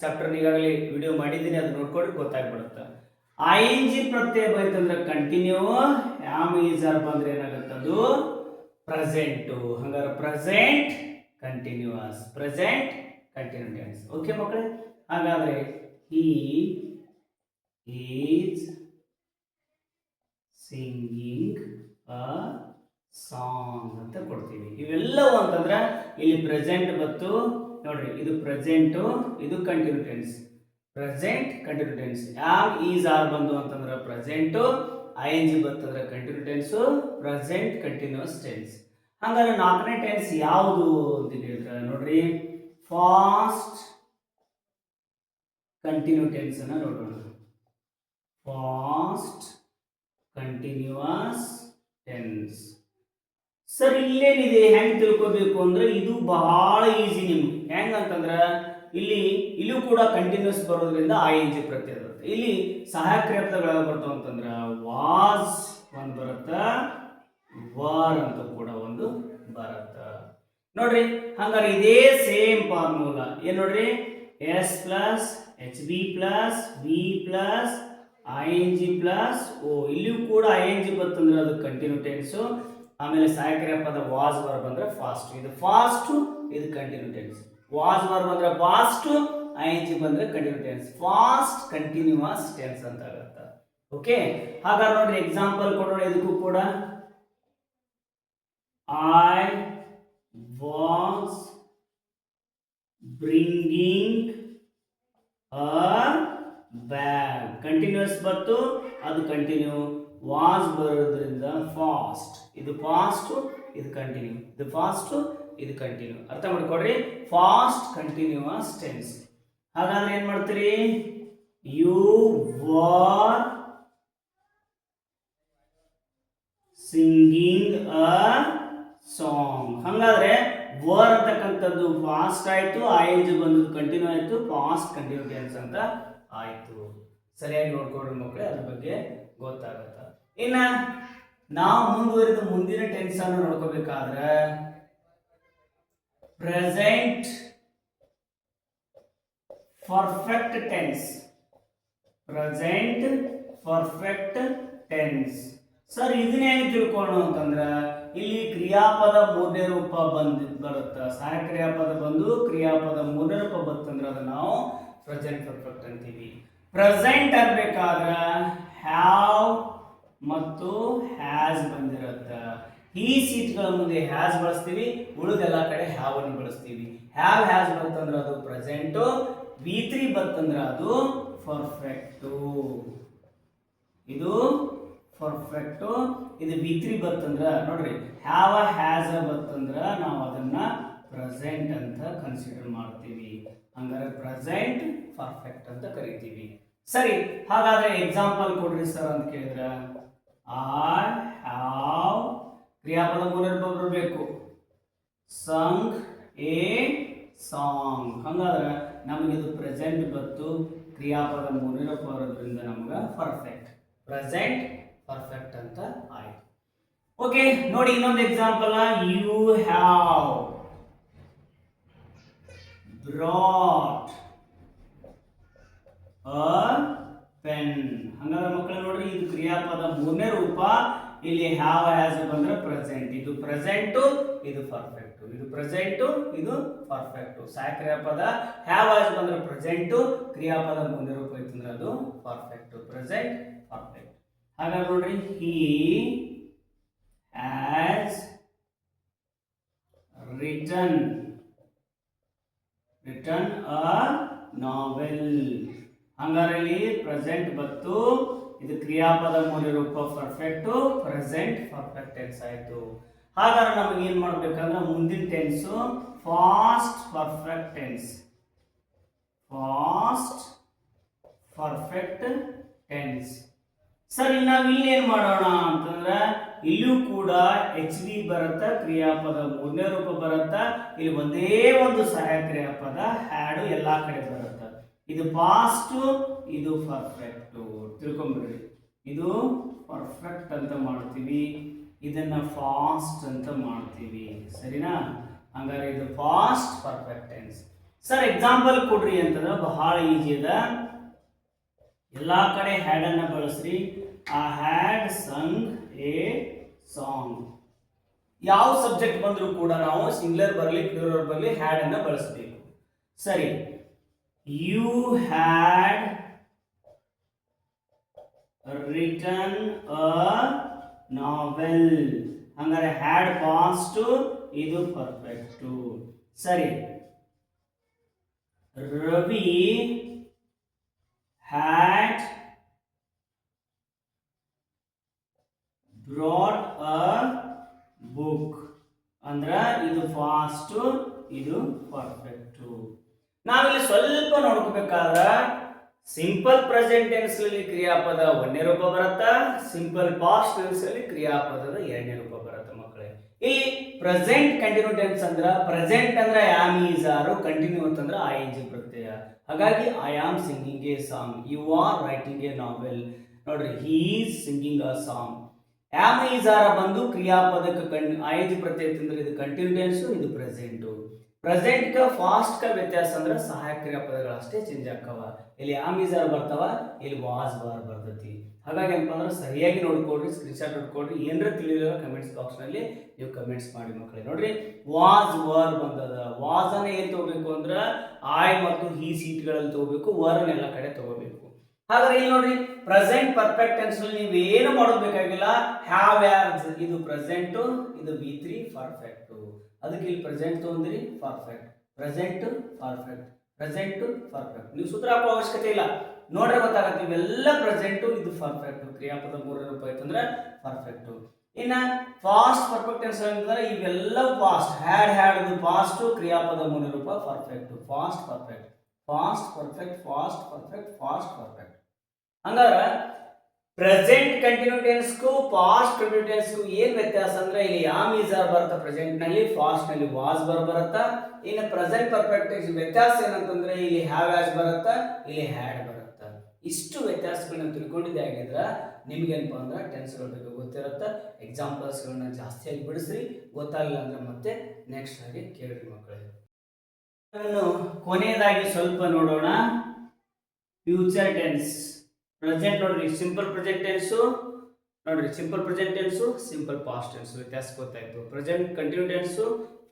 ಚಾಪ್ಟರ್ ಈಗಾಗಲೇ ವಿಡಿಯೋ ಮಾಡಿದ್ದೀನಿ, ಅದು ನೋಡ್ಕೊಂಡ್ರೆ ಗೊತ್ತಾಗ್ಬಿಡುತ್ತೆ. ಐ ಎನ್ ಜಿ ಪ್ರತ್ಯಯ ಬೈತಂದ್ರೆ ಕಂಟಿನ್ಯೂ ಆಮ್ ಈಸ್ ಆರ್ ಬಂದ್ರೆ ಏನಾಗುತ್ತೆ ಅದು ಪ್ರೆಸೆಂಟು ಹಂಗಾರೆ present continuous present continue tense okay ಮಕ್ಕಳೇ? ಹಾಗಾದ್ರೆ ಈ ಈಸ್ ಸಿಂಗಿಂಗ್ ಅ ಸಾಂಗ್ ಅಂತ ಕೊಡ್ತೀವಿ. ಇವೆಲ್ಲವೂ ಅಂತಂದ್ರೆ ಇಲ್ಲಿ ಪ್ರೆಸೆಂಟ್ ಮತ್ತು ನೋಡ್ರಿ, ಇದು ಪ್ರೆಸೆಂಟು ಇದು continue tense present continue tense am is are ಬಂದು ಅಂತಂದ್ರೆ ಪ್ರೆಸೆಂಟು ಐ ಎನ್ ಜಿ ಬಂತಂದ್ರೆ continue tense present continuous tense ಹಂಗಾದ್ರೆ ನಾಲ್ಕನೇ ಟೆನ್ಸ್ ಯಾವುದು ಅಂತ ಹೇಳ್ತಾರೆ ನೋಡ್ರಿ. ಫಾಸ್ಟ್ ಕಂಟಿನ್ಯೂ ಟೆನ್ಸ್ ಅನ್ನ ನೋಡೋಣ ಫಾಸ್ಟ್ ಕಂಟಿನ್ಯೂಸ್ ಟೆನ್ಸ್ ಸರ್ ಇಲ್ಲೇನಿದೆ? ಹೆಂಗ್ ತಿಳ್ಕೋಬೇಕು ಅಂದ್ರೆ ಇದು ಬಹಳ ಈಸಿ ನಿಮ್ಗೆ. ಹೆಂಗ್ ಅಂತಂದ್ರ ಇಲ್ಲಿ, ಇಲ್ಲೂ ಕೂಡ ಕಂಟಿನ್ಯೂಸ್ ಬರೋದ್ರಿಂದ ಐ ಎನ್ ಜಿ ಪ್ರತ್ಯಯ ಬರುತ್ತೆ. ಇಲ್ಲಿ ಸಹಾಯಕ ಕ್ರಿಯಾಪದಗಳು ಬರ್ತಾವ ಅಂತಂದ್ರ ವಾಸ್ ಒಂದು ಬರುತ್ತ ವಾರ್ ಅಂತ ಕೂಡ ಒಂದು ಬರತ್ತ. ನೋಡ್ರಿ, ಹಂಗಾರೆ ಇದೇ ಸೇಮ್ ಫಾರ್ಮುಲಾ ಏನ್ ನೋಡ್ರಿ? S plus H B plus B plus I N G plus O, ಇಲ್ಲಿಯೂ ಕೂಡ ಐ ಎನ್ ಜಿ ಬರ್ತಂದ್ರೆ ಅದು ಕಂಟಿನ್ಯೂ ಟೆನ್ಸು ಆಮೇಲೆ ಸಹಾಯಕ ಪದ ವಾಸ್ ಬರ್ ಬಂದ್ರೆ ಫಾಸ್ಟ್ ಇದು ಫಾಸ್ಟ್ ಇದು ಕಂಟಿನ್ಯೂ ಟೆನ್ಸ್ ವಾಸ್ ಬರ್ ಬಂದ್ರೆ ಫಾಸ್ಟ್ ಐ ಎನ್ ಜಿ ಬಂದ್ರೆ continue tense past continuous tense ಅಂತ ಆಗುತ್ತೆ. ಓಕೆ ಹಾಗಾದ್ರೆ ನೋಡ್ರಿ ಎಕ್ಸಾಂಪಲ್ ಕೊಡೋಣ ಇದಕ್ಕೂ ಕೂಡ. I was bringing a bag continuous ಬಂತು ಅದು ಕಂಟಿನ್ಯೂ ವಾಸ್ ಬರೋದ್ರಿಂದ ಫಾಸ್ಟ್ ಇದು ಫಾಸ್ಟ್ ಇದು ಕಂಟಿನ್ಯೂ ಇದು ಫಾಸ್ಟ್ ಇದು ಕಂಟಿನ್ಯೂ ಅರ್ಥ ಮಾಡ್ಕೊಡ್ರಿ ಫಾಸ್ಟ್ ಕಂಟಿನ್ಯೂಸ್ ಟೆನ್ಸ್ ಹಾಗಾದ್ರೆ ಏನು ಮಾಡ್ತೀರಿ? You were singing a song. ಹಂಗಾದ್ರೆ ವರ್ ಅಂತಕ್ಕಂಥದ್ದು ಫಾಸ್ಟ್ ಆಯ್ತು ಐ ಎನ್ ಜಿ ಬಂದದ್ದು ಕಂಟಿನ್ಯೂ ಆಯ್ತು ಕಂಟಿನ್ಯೂ ಟೆನ್ಸ್ ಅಂತ ಆಯ್ತು. ಸರಿಯಾಗಿ ನೋಡ್ಕೊಡ್ರಿ ಮಕ್ಕಳೇ ಅದ್ರ ಬಗ್ಗೆ ಗೊತ್ತಾಗತ್ತ? ಇನ್ನ ನಾವು ಮುಂದುವರಿದ ಮುಂದಿನ ಟೆನ್ಸ್ ಅನ್ನು ನೋಡ್ಕೋಬೇಕಾದ್ರೆ present perfect tense present perfect tense sir, ಇದನ್ನ ಹೆಂಗೆ ತಿಳ್ಕೊಳ್ಳೋಣ ಅಂತಂದ್ರ ಇಲ್ಲಿ ಕ್ರಿಯಾಪದ ಮೂರನೇ ರೂಪ ಬಂದ್ ಬರುತ್ತೆ. ಸಹಾಯ ಕ್ರಿಯಾಪದ ಬಂದು ಕ್ರಿಯಾಪದ ಮೂರನೇ ರೂಪ ಬಂತಂದ್ರೆ ಅದನ್ನ ನಾವು ಪ್ರೆಸೆಂಟ್ ಪರ್ಫೆಕ್ಟ್ ಅಂತೀವಿ. ಪ್ರೆಸೆಂಟ್ ಅನ್ಬೇಕಾದ್ರ ಹ್ಯಾವ್ ಮತ್ತು ಹ್ಯಾಸ್ ಬಂದಿರತ್ತ. ಈ ಸೀಟ್ಗಳ ಮುಂದೆ ಹ್ಯಾಸ್ ಬಳಸ್ತೀವಿ ಉಳಿದೆಲ್ಲ ಕಡೆ ಹ್ಯಾವ್ ಅನ್ನು ಬಳಸ್ತೀವಿ. ಹ್ಯಾವ್ ಹ್ಯಾಸ್ ಬಂತಂದ್ರೆ ಅದು ಪ್ರೆಸೆಂಟು ವಿ ತ್ರೀ ಬಂತಂದ್ರೆ ಅದು ಪರ್ಫೆಕ್ಟು ಇದು ಪರ್ಫೆಕ್ಟು ಇದು ವಿ ತ್ರೀ ಬರ್ತಂದ್ರ ನೋಡ್ರಿ ಹ್ಯಾವ ಹ್ಯಾಸ್ ಬರ್ತಂದ್ರ ನಾವು ಅದನ್ನ ಪ್ರೆಸೆಂಟ್ ಅಂತ ಕನ್ಸಿಡರ್ ಮಾಡ್ತೀವಿ. ಹಂಗಾರೆ ಪ್ರೆಸೆಂಟ್ ಪರ್ಫೆಕ್ಟ್ ಅಂತ ಕರಿತೀವಿ. ಸರಿ, ಹಾಗಾದ್ರೆ ಎಕ್ಸಾಂಪಲ್ ಕೊಡ್ರಿ ಸರ್ ಅಂತ ಕೇಳಿದ್ರ. ಐ ಹ್ಯಾವ್ ಕ್ರಿಯಾಪದ ಮೂಲರ್ಭ ಬರಬೇಕು ಸಂಗ್ ಎ ಸಾಂಗ್ ಹಂಗಾದ್ರೆ ನಮಗೆ ಇದು ಪ್ರೆಸೆಂಟ್ ಬತ್ತು ಕ್ರಿಯಾಪದ ಮೂರನೇ ಬರೋದ್ರಿಂದ ನಮ್ಗೆ ಪರ್ಫೆಕ್ಟ್ ಪ್ರೆಸೆಂಟ್ ಪರ್ಫೆಕ್ಟ್ ಅಂತ ಆಯಿತು. ಓಕೆ ನೋಡಿ ಇನ್ನೊಂದು example you have brought a pen ಹಂಗಾದ್ರೆ ಮಕ್ಕಳು ನೋಡ್ರಿ, ಇದು ಕ್ರಿಯಾಪದ ಮೂರನೇ ರೂಪ. ಇಲ್ಲಿ ಹ್ಯಾವ್ ಹ್ಯಾಸ್ ಬಂದ್ರೆ ಪ್ರೆಸೆಂಟ್ ಇದು ಪ್ರೆಸೆಂಟ್ ಇದು ಪರ್ಫೆಕ್ಟ್ ಇದು ಪ್ರೆಸೆಂಟ್ ಇದು ಪರ್ಫೆಕ್ಟ್ ಸಹ ಕ್ರಿಯಾಪದ. ಹ್ಯಾವ್ ಹ್ಯಾಸ್ ಬಂದ್ರೆ ಪ್ರೆಸೆಂಟ್ ಕ್ರಿಯಾಪದ ಮೂರನೇ ರೂಪ ಇತ್ತಂದ್ರೆ ಅದು ಪರ್ಫೆಕ್ಟ್ ಪ್ರೆಸೆಂಟ್ ಪರ್ಫೆಕ್ಟ್ ಹಾಗಾದ್ರೆ ನೋಡ್ರಿ he has return return a novel ಹಂಗಾರೆ ಇಲ್ಲಿ ಪ್ರೆಸೆಂಟ್ ಬತ್ತು, ಇದು ಕ್ರಿಯಾಪದ ಮೂಲ ರೂಪ ಪರ್ಫೆಕ್ಟ್ ಪ್ರೆಸೆಂಟ್ ಪರ್ಫೆಕ್ಟ್ ಟೆನ್ಸ್ ಆಯ್ತು. ಹಾಗಾದ್ರೆ ನಮಗೆ ಏನ್ ಮಾಡ್ಬೇಕಂದ್ರೆ ಮುಂದಿನ tense past perfect tense past perfect tense sir ನಾವು ಇಲ್ಲಿ ಏನ್ ಮಾಡೋಣ ಅಂತಂದ್ರೆ, ಇಲ್ಲೂ ಕೂಡ ಎಚ್ ಡಿ ಬರುತ್ತ, ಕ್ರಿಯಾಪದ ಮೂರನೇ ರೂಪ ಬರುತ್ತ, ಇಲ್ಲಿ ಒಂದೇ ಒಂದು ಸಹಾಯ ಕ್ರಿಯಾಪದ ಹ್ಯಾಡು ಎಲ್ಲಾ ಕಡೆ ಬರುತ್ತ. ಇದು ಪಾಸ್ಟ್ ಇದು ಪರ್ಫೆಕ್ಟ್ ತಿಳ್ಕೊಂಬಿಡ್ರಿ. ಇದು ಪರ್ಫೆಕ್ಟ್ ಅಂತ ಮಾಡ್ತೀವಿ. ಇದನ್ನ ಫಾಸ್ಟ್ ಅಂತ ಮಾಡ್ತೀವಿ. ಸರಿನಾ? ಹಂಗಾರೆ ಇದು past perfect tense sir example ಕೊಡ್ರಿ ಅಂತಂದ್ರೆ ಬಹಳ ಈಜಿ ಅದ. ಎಲ್ಲಾ ಕಡೆ ಹ್ಯಾಡ್ ಅನ್ನ ಬಳಸ್ರಿ. ಆ ಹ್ಯಾಡ್ ಸಂಗ್ ಎ ಸಾಂಗ್ ಯಾವ ಸಬ್ಜೆಕ್ಟ್ ಬಂದರೂ ಕೂಡ ನಾವು ಸಿಂಗ್ಲರ್ ಬರಲಿ ಪ್ಲೂರಲ್ ಬರಲಿ ಹ್ಯಾಡ್ ಅನ್ನ ಬಳಸಬೇಕು. ಸರಿ. You had return a novel ಹಂಗಾರೆ ಹ್ಯಾಡ್ ಪಾಸ್ಟ್ ಇದು ಪರ್ಫೆಕ್ಟು ಸರಿ. Ravi had brought a book ಅಂದ್ರೆ ಇದು ಫಾಸ್ಟ್ ಇದು ಪರ್ಫೆಕ್ಟ್ ನಾವಿಲ್ಲಿ ಸ್ವಲ್ಪ ನೋಡ್ಕೋಬೇಕಾದ್ರ ಸಿಂಪಲ್ ಪ್ರೆಸೆಂಟ್ ಟೆನ್ಸ್ ಅಲ್ಲಿ ಕ್ರಿಯಾಪದ ಒಂದೇ ರೂಪ ಬರುತ್ತೆ ಸಿಂಪಲ್ ಪಾಸ್ಟ್ ಟೆನ್ಸ್ ಅಲ್ಲಿ ಕ್ರಿಯಾಪದದ ಎರಡನೇ ರೂಪ ಬರುತ್ತೆ ಮಕ್ಕಳೇ. ಇಲ್ಲಿ ಪ್ರೆಸೆಂಟ್ ಕಂಟಿನ್ಯೂ ಟೆನ್ಸ್ ಅಂದ್ರ ಪ್ರೆಸೆಂಟ್ ಅಂದ್ರೆ ಆಮ್ ಈಸ್ ಆರು ಕಂಟಿನ್ಯೂ ಅಂತಂದ್ರೆ ಐ ಎನ್ ಜಿ ಪ್ರತ್ಯಯ. ಹಾಗಾಗಿ I am singing a song you are writing a novel ನೋಡ್ರಿ he is singing a song am is are ಬಂದು ಕ್ರಿಯಾಪದಕ್ಕೆ ಎನ್ ಜಿ ಪ್ರತ್ಯಯ ತಂದ್ರೆ ಇದು ಕಂಟಿನ್ಯೂಸ್ ಇದು ಪ್ರೆಸೆಂಟ್ ಪ್ರೆಸೆಂಟ್ ಕ ಫಾಸ್ಟ್ ಕ ವ್ಯತ್ಯಾಸ ಅಂದ್ರೆ ಸಹಾಯಕ ಕ್ರಿಯಾಪದಗಳು ಅಷ್ಟೇ ಚೇಂಜ್ ಆಕ್ಕವ ಇಲ್ಲಿ ಆಮ್ ಆರ್ ಬರ್ತಾವ, ಇಲ್ಲಿ ವಾಸ್ ಬಾರ್ ಬರ್ತೈತಿ. ಹಾಗಾಗಿ ಏನಪ್ಪ ಅಂದ್ರೆ ಸರಿಯಾಗಿ ನೋಡ್ಕೊಡ್ರಿ ಸ್ಕ್ರೀನ್ಶಾಟ್ ನೋಡ್ಕೊಡ್ರಿ ಏನರ ತಿಳಿದಿರೋ ಕಮೆಂಟ್ಸ್ ಬಾಕ್ಸ್ನಲ್ಲಿ ನೀವು ಕಮೆಂಟ್ಸ್ ಮಾಡಿ ಮಕ್ಕಳೇ. ನೋಡ್ರಿ ವಾಸ್ ವರ್ ಬಂದದ. ವಾಸ್ ಅನ್ನ ಏನ್ ತಗೋಬೇಕು ಅಂದ್ರ ಆಯ್ ಮತ್ತು ಹಿ ಸೀಟ್ಗಳಲ್ಲಿ ತಗೋಬೇಕು ವರ್ ಎಲ್ಲ ಕಡೆ ತಗೋಬೇಕು. ಹಾಗಾದ್ರೆ ಇಲ್ಲಿ ನೋಡ್ರಿ ಪ್ರೆಸೆಂಟ್ ಪರ್ಫೆಕ್ಟ್ ಟೆನ್ಸ್ ನೀವು ಏನು ಮಾಡೋಬೇಕಾಗಿಲ್ಲ ಹ್ಯಾವ್ ಹ್ಯಾವ್ ಇದು ಪ್ರೆಸೆಂಟ್ ಇದು ಬಿ ತ್ರೀ ಪರ್ಫೆಕ್ಟ್ ಅದಕ್ಕೆ ಇಲ್ಲಿ ಪ್ರೆಸೆಂಟ್ ತಗೊಂಡ್ರಿ perfect present perfect present perfect ನೀವು ಸೂತ್ರ ಹಾಕೋ ಅವಶ್ಯಕತೆ ಇಲ್ಲ. ನೋಡ್ರೆ ಗೊತ್ತಾಗತ್ತೆ, ಇವೆಲ್ಲ ಪ್ರೆಸೆಂಟ್ ಇದು ಪರ್ಫೆಕ್ಟ್ ಕ್ರಿಯಾಪದ ಮೂರನೇ ರೂಪ ಆಯ್ತಂದ್ರೆ ಪರ್ಫೆಕ್ಟ್ ಇನ್ನ ಫಾಸ್ಟ್ ಪರ್ಫೆಕ್ಟ್ ಟೆನ್ಸ್ ಅಂತಂದ್ರೆ ಇವೆಲ್ಲ ಫಾಸ್ಟ್ ಹ್ಯಾಡ್ ಹ್ಯಾಡ್ ಇದು ಫಾಸ್ಟ್ ಕ್ರಿಯಾಪದ ಮೂರನೇ ರೂಪ perfect past perfect past perfect past perfect past perfect ಹಂಗಾದ್ರೆ ಪ್ರೆಸೆಂಟ್ ಕಂಟಿನ್ಯೂಟೆನ್ಸ್ಗೂ ಪಾಸ್ಟ್ ಕಂಟಿನ್ಯೂಟೆನ್ಸ್ಗೂ ಏನ್ ವ್ಯತ್ಯಾಸ ಅಂದ್ರೆ ಇಲ್ಲಿ ಯಾಮ್ ಆರ್ ಬರುತ್ತೆ ಪ್ರೆಸೆಂಟ್ನಲ್ಲಿ ಫಾಸ್ಟ್ನಲ್ಲಿ ವಾಸ್ ಬರ್ ಬರುತ್ತಾ? ಇನ್ನು ಪ್ರೆಸೆಂಟ್ ಪರ್ಫೆಕ್ಟ್ ವ್ಯತ್ಯಾಸ ಏನಂತಂದ್ರೆ ಇಲ್ಲಿ ಹ್ಯಾವ್ ಆಸ್ ಬರುತ್ತಾ? ಇಲ್ಲಿ ಹ್ಯಾಡ್ ಬರುತ್ತಾ? ಇಷ್ಟು ವ್ಯತ್ಯಾಸಗಳನ್ನ ತಿಳ್ಕೊಂಡಿದ್ದೆ ಆಗಿದ್ರೆ ನಿಮ್ಗೆ ಏನಪ್ಪ ಅಂದ್ರೆ ಟೆನ್ಸ್ಗಳ ಬಗ್ಗೆ ಗೊತ್ತಿರುತ್ತೆ. ಎಕ್ಸಾಂಪಲ್ಸ್ಗಳನ್ನ ಜಾಸ್ತಿಯಾಗಿ ಬಿಡಿಸ್ರಿ. ಗೊತ್ತಾಗಿಲ್ಲ ಅಂದ್ರೆ ಮತ್ತೆ ನೆಕ್ಸ್ಟ್ ಆಗಿ ಕೇಳಿ ಮಕ್ಕಳಿಗೆ ಕೊನೆಯದಾಗಿ ಸ್ವಲ್ಪ ನೋಡೋಣ. ಫ್ಯೂಚರ್ ಟೆನ್ಸ್ ಪ್ರೆಸೆಂಟ್ ನೋಡ್ರಿ ಸಿಂಪಲ್ ಪ್ರೆಸೆಂಟ್ ಟೆನ್ಸ್ ನೋಡ್ರಿ simple present tense simple past tense ವ್ಯತ್ಯಾಸ ಗೊತ್ತಾಯ್ತು. Present continue tense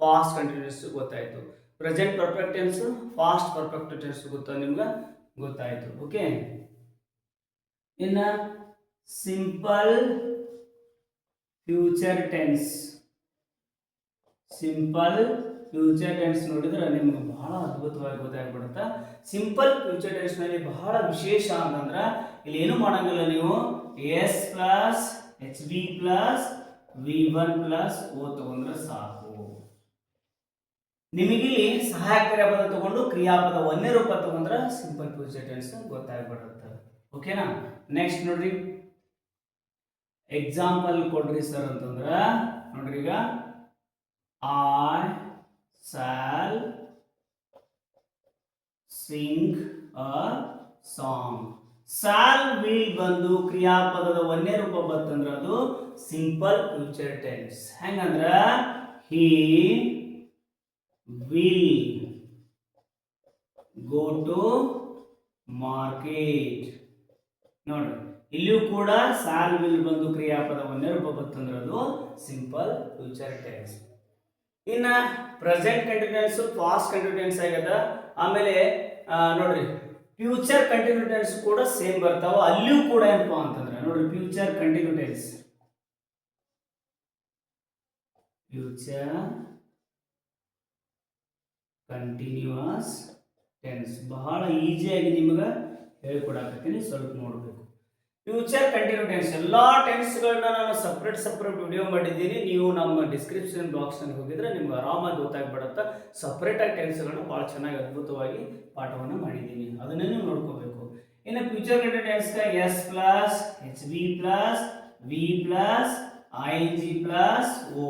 past continuous ಗೊತ್ತಾಯ್ತು. Present perfect tense past perfect tense ಗೊತ್ತಾ, ನಿಮ್ಗೆ ಗೊತ್ತಾಯ್ತು. ಓಕೆ ಇನ್ನ simple future tense simple future tense ನೋಡಿದ್ರೆ ನಿಮ್ಗೆ ಬಹಳ ಅದ್ಭುತವಾಗಿ ಗೊತ್ತಾಗ್ಬಿಡುತ್ತೆ. ಸಿಂಪಲ್ ಫ್ಯೂಚರ್ ಟೆನ್ಸ್ನಲ್ಲಿ ಬಹಳ ವಿಶೇಷ ಅಂತಂದ್ರೆ ಇಲ್ಲಿ ಏನು ಮಾಡಂಗಿಲ್ಲ ನೀವು. S plus H B plus V one plus O ತಗೊಂಡ್ರೆ ಸಾಕು. ನಿಮಗಿಲ್ಲಿ ಸಹಾಯಕ ಕ್ರಿಯಾಪದ ತಗೊಂಡು ಕ್ರಿಯಾಪದ ಒಂದೇ ರೂಪ ತಗೊಂಡ್ರೆ ಸಿಂಪಲ್ ಫ್ಯೂಚರ್ ಟೆನ್ಸ್ ಗೊತ್ತಾಗ್ಬಿಡುತ್ತೆ. ಓಕೆನಾ ನೆಕ್ಸ್ಟ್ ನೋಡ್ರಿ. ಎಕ್ಸಾಂಪಲ್ ಕೊಡ್ರಿ ಸರ್ ಅಂತಂದ್ರ, ನೋಡ್ರಿ ಈಗ. I shall sing a song shall will ಬಂದು ಕ್ರಿಯಾಪದದ ಒಂದೇ ರೂಪ ಬಂತಂದ್ರ ಅದು ಸಿಂಪಲ್ ಫ್ಯೂಚರ್ ಟೆನ್ಸ್. ಹೆಂಗಂದ್ರ he will go to market. ನೋಡ್ರಿ, ಇಲ್ಲಿಯೂ ಕೂಡ ಸಾಲ್ ವಿಲ್ ಬಂದು ಕ್ರಿಯಾಪದ ಒಂದೇ ರೂಪ ಬಂತಂದ್ರೆ ಅದು ಸಿಂಪಲ್ ಫ್ಯೂಚರ್ ಟೆನ್ಸ್. ಇನ್ನ ಪ್ರೆಸೆಂಟ್ ಕಂಟಿನ್ಯೂಸ್ ಪಾಸ್ಟ್ ಕಂಟಿನ್ಯೂಸ್ ಆಗ್ಯದ. ಆಮೇಲೆ ನೋಡ್ರಿ ಫ್ಯೂಚರ್ ಕಂಟಿನ್ಯೂಟೆನ್ಸ್ ಕೂಡ ಸೇಮ್ ಬರ್ತಾವ, ಅಲ್ಲಿಯೂ ಕೂಡ ಏನಪ್ಪ ಅಂತಂದ್ರೆ ನೋಡಿ future continue tense future continuous tense ಬಹಳ ಈಸಿಯಾಗಿ ನಿಮ್ಗೆ ಹೇಳ್ಕೊಡಕತ್ತೀನಿ, ಸ್ವಲ್ಪ ನೋಡಬೇಕು. ಫ್ಯೂಚರ್ ಕಂಟಿನ್ಯೂ ಟೆನ್ಸ್ ಎಲ್ಲ ಟೆನ್ಸ್ಗಳನ್ನ ನಾನು ಸಪ್ರೇಟ್ ಸಪ್ರೇಟ್ ವಿಡಿಯೋ ಮಾಡಿದ್ದೀನಿ. ನೀವು ನಮ್ಮ ಡಿಸ್ಕ್ರಿಪ್ಷನ್ ಬಾಕ್ಸ್ನಲ್ಲಿ ಹೋಗಿದ್ರೆ ನಿಮ್ಗೆ ಆರಾಮಾಗಿ ಗೊತ್ತಾಗ್ಬಿಡುತ್ತೆ. ಸಪ್ರೇಟಾಗಿ ಟೆನ್ಸ್ಗಳನ್ನ ಭಾಳ ಚೆನ್ನಾಗಿ ಅದ್ಭುತವಾಗಿ ಪಾಠವನ್ನು ಮಾಡಿದ್ದೀನಿ. ಅದನ್ನೇ ನೀವು ನೋಡ್ಕೋಬೇಕು. ಇನ್ನು future continue ಟೆನ್ಸ್ಗೆ S plus H B plus V plus I G plus O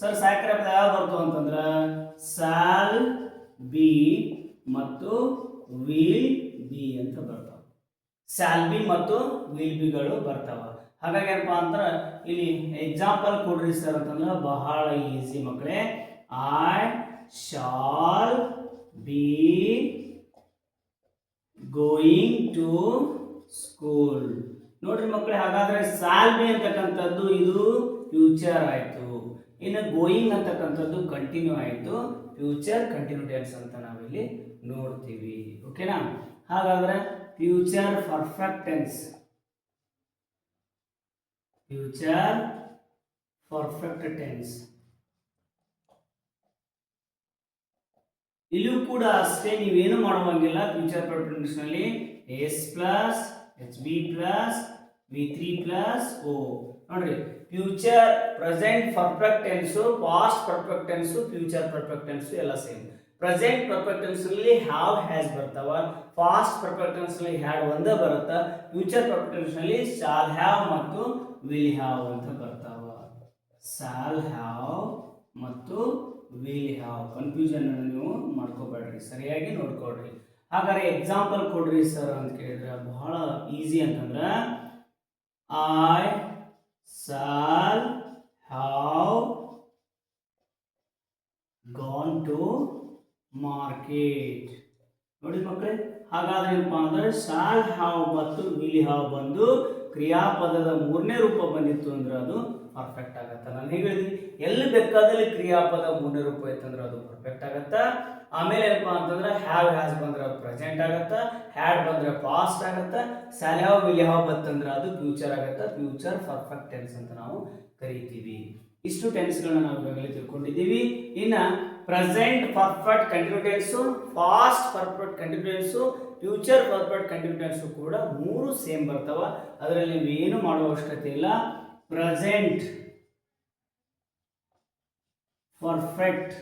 sir ಸಾಕ್ರೆ ಯಾವ ಬರ್ತು ಅಂತಂದ್ರೆ? ಸಾಲ್, ಬಿ ಮತ್ತು ವಿಲ್ ಬಿ ಅಂತ ಬರ್ತಾವ ಸ್ಯಾಲ್ಬಿ ಮತ್ತು ವಿಲ್ ಬಿಗಳು ಬರ್ತಾವ. ಹಾಗಾಗಿ ಏನಪ್ಪಾ ಅಂದ್ರೆ ಇಲ್ಲಿ ಎಕ್ಸಾಂಪಲ್ ಕೊಡ್ರಿ ಸರ್ ಅಂತಂದ್ರೆ ಬಹಳ ಈಸಿ ಮಕ್ಕಳೇ I shall be going to school ನೋಡ್ರಿ ಮಕ್ಕಳೇ ಹಾಗಾದ್ರೆ ಸಾಲ್ ಬಿ ಅಂತಕ್ಕಂಥದ್ದು ಇದು ಫ್ಯೂಚರ್ ಆಯಿತು. ಇನ್ನು ಗೋಯಿಂಗ್ ಅಂತಕ್ಕಂಥದ್ದು ಕಂಟಿನ್ಯೂ ಆಯ್ತು. ಫ್ಯೂಚರ್ ಕಂಟಿನ್ಯೂ ಟೆನ್ಸ್ ಅಂತ ನಾವಿಲ್ಲಿ ನೋಡ್ತೀವಿ. ಓಕೆನಾ ಹಾಗಾದ್ರೆ future perfect tense future perfect tense ಇಲ್ಲೂ ಕೂಡ ಅಷ್ಟೇ ನೀವೇನು ಮಾಡುವಂಗಿಲ್ಲ. Future ಪರ್ಫೆಕ್ಟ್ನಲ್ಲಿ S plus H B plus V three plus O ನೋಡ್ರಿ future present perfect tense past perfect tense future perfect tense ಎಲ್ಲ ಸೇಮ್ ಪ್ರೆಸೆಂಟ್ ಪರ್ಫೆಕ್ಟ್ ಟೆನ್ಸ್ನಲ್ಲಿ ಹ್ಯಾವ್ ಹ್ಯಾಸ್ ಬರ್ತಾವ past perfect ಟೆನ್ಸ್ನಲ್ಲಿ ಹ್ಯಾಡ್ ಒಂದೇ ಬರುತ್ತೆ ಫ್ಯೂಚರ್ ಪರ್ಫೆಕ್ಟ್ ಟೆನ್ಸ್ನಲ್ಲಿ ಶಾಲ್ ಹ್ಯಾವ್ ಮತ್ತು will have ಅಂತ ಬರ್ತಾವ. ಶಾಲ್ ಹ್ಯಾವ್ ಮತ್ತು ವಿಲ್ ಹ್ಯಾವ್ ಕನ್ಫ್ಯೂಷನ್ ನೀವು ಮಾಡ್ಕೋಬೇಡ್ರಿ, ಸರಿಯಾಗಿ ನೋಡ್ಕೊಳ್ರಿ. ಹಾಗಾದ್ರೆ ಎಕ್ಸಾಂಪಲ್ ಕೊಡ್ರಿ ಸರ್ ಅಂತ ಕೇಳಿದ್ರೆ ಬಹಳ ಈಸಿ ಅಂತಂದ್ರೆ I shall have gone to market ನೋಡಿ ಮಕ್ಕಳೇ, ಹಾಗಾದ್ರೆ ಏನಪ್ಪ ಅಂದ್ರೆ ಶಾಲ್ ಹಾವ್ ಮತ್ತು ವಿಲಿ ಹಾವ್ ಬಂದು ಕ್ರಿಯಾಪದದ ಮೂರನೇ ರೂಪ ಬಂದಿತ್ತು ಅಂದ್ರೆ ಅದು ಪರ್ಫೆಕ್ಟ್ ಆಗತ್ತೆ. ನಾನು ಹೇಗೆ ಹೇಳಿದ್ವಿ ಎಲ್ಲಿ ಬೇಕಾದಲ್ಲಿ ಕ್ರಿಯಾಪದ ಮೂರನೇ ರೂಪ ಇತ್ತಂದ್ರೆ ಅದು ಪರ್ಫೆಕ್ಟ್ ಆಗತ್ತಾ? ಆಮೇಲೆ ಏನಪ್ಪ ಅಂತಂದ್ರೆ ಹ್ಯಾವ್ ಹ್ಯಾಸ್ ಬಂದ್ರೆ ಪ್ರೆಸೆಂಟ್ ಆಗತ್ತ ಹ್ಯಾಡ್ ಬಂದ್ರೆ ಪಾಸ್ಟ್ ಆಗತ್ತ ಸ್ಯಾಲ್ ವಿಲ್ ಹ್ಯಾವ್ ಅದು ಫ್ಯೂಚರ್ ಆಗುತ್ತೆ ಫ್ಯೂಚರ್ ಪರ್ಫೆಕ್ಟ್ ಟೆನ್ಸ್ ಅಂತ ನಾವು ಕರಿತೀವಿ. ಇಷ್ಟು ಟೆನ್ಸ್ಗಳನ್ನ ನಾವು ಈಗಾಗಲೇ ತಿಳ್ಕೊಂಡಿದ್ದೀವಿ. ಇನ್ನ present perfect continue tense past perfect continue tense future perfect continue tense ಕೂಡ ಮೂರು ಸೇಮ್ ಬರ್ತಾವ. ಅದರಲ್ಲಿ ನೀವು ಏನು ಮಾಡುವ ಅವಶ್ಯಕತೆ ಇಲ್ಲ. Present perfect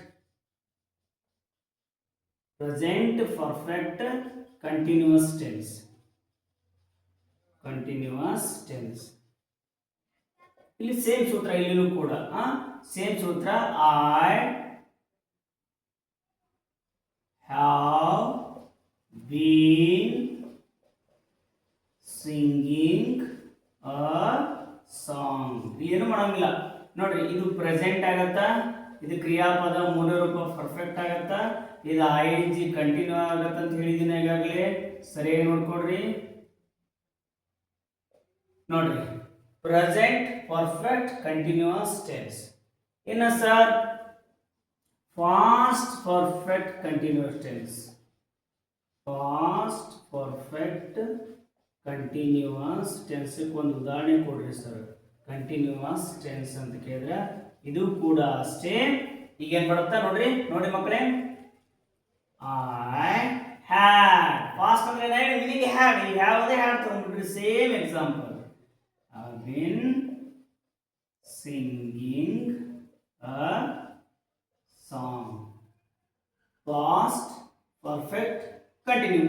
present perfect continuous tense. Continuous tense. ಇಲ್ಲಿ ಸೇಮ್ ಸೂತ್ರ ಇಲ್ಲಿನೂ ಕೂಡ ಸೇಮ್ ಸೂತ್ರ I have been singing a song ಏನು ಮಾಡಂಗಿಲ್ಲ. ನೋಡ್ರಿ, ಇದು ಪ್ರೆಸೆಂಟ್ ಆಗತ್ತಾ? ಇದು ಕ್ರಿಯಾಪದ, ಮೂಲ ರೂಪ ಪರ್ಫೆಕ್ಟ್ ಆಗತ್ತಾ? ಇದು ಐ ಜಿ ಕಂಟಿನ್ಯೂ ಆಗತ್ತೆ ಅಂತ ಹೇಳಿದ್ದೀನಿ ಈಗಾಗಲೇ. ಸರಿಯಾಗಿ ನೋಡ್ಕೊಡ್ರಿ. ನೋಡ್ರಿ. ಪ್ರೆಸೆಂಟ್ ಪರ್ಫೆಕ್ಟ್ ಕಂಟಿನ್ಯೂಸ್ ಟೆನ್ಸ್ ಇನ್ನು sir? Past perfect continuous tense past perfect continuous ಟೆನ್ಸ್ಗೆ ಒಂದು ಉದಾಹರಣೆ ಕೊಡ್ರಿ ಸರ್. ಕಂಟಿನ್ಯೂಸ್ ಟೆನ್ಸ್ ಅಂತ ಕೇಳಿದ್ರೆ ಇದು ಕೂಡ ಅಷ್ಟೇ. ಈಗ ಏನ್ ಬರುತ್ತಾ ನೋಡ್ರಿ. ನೋಡಿ ಮಕ್ಕಳೇ. ಐ ಹ್ಯಾಡ್ ಫಾಸ್ಟ್ ಅಂದ್ರೆ ಏನು ಮೀನಿಂಗ್ ಹ್ಯಾಡ್ ಈ ಯಾವುದೇ had ತಗೊಂಡ್ಬಿಡ್ರಿ same example I been singing a song past perfect continue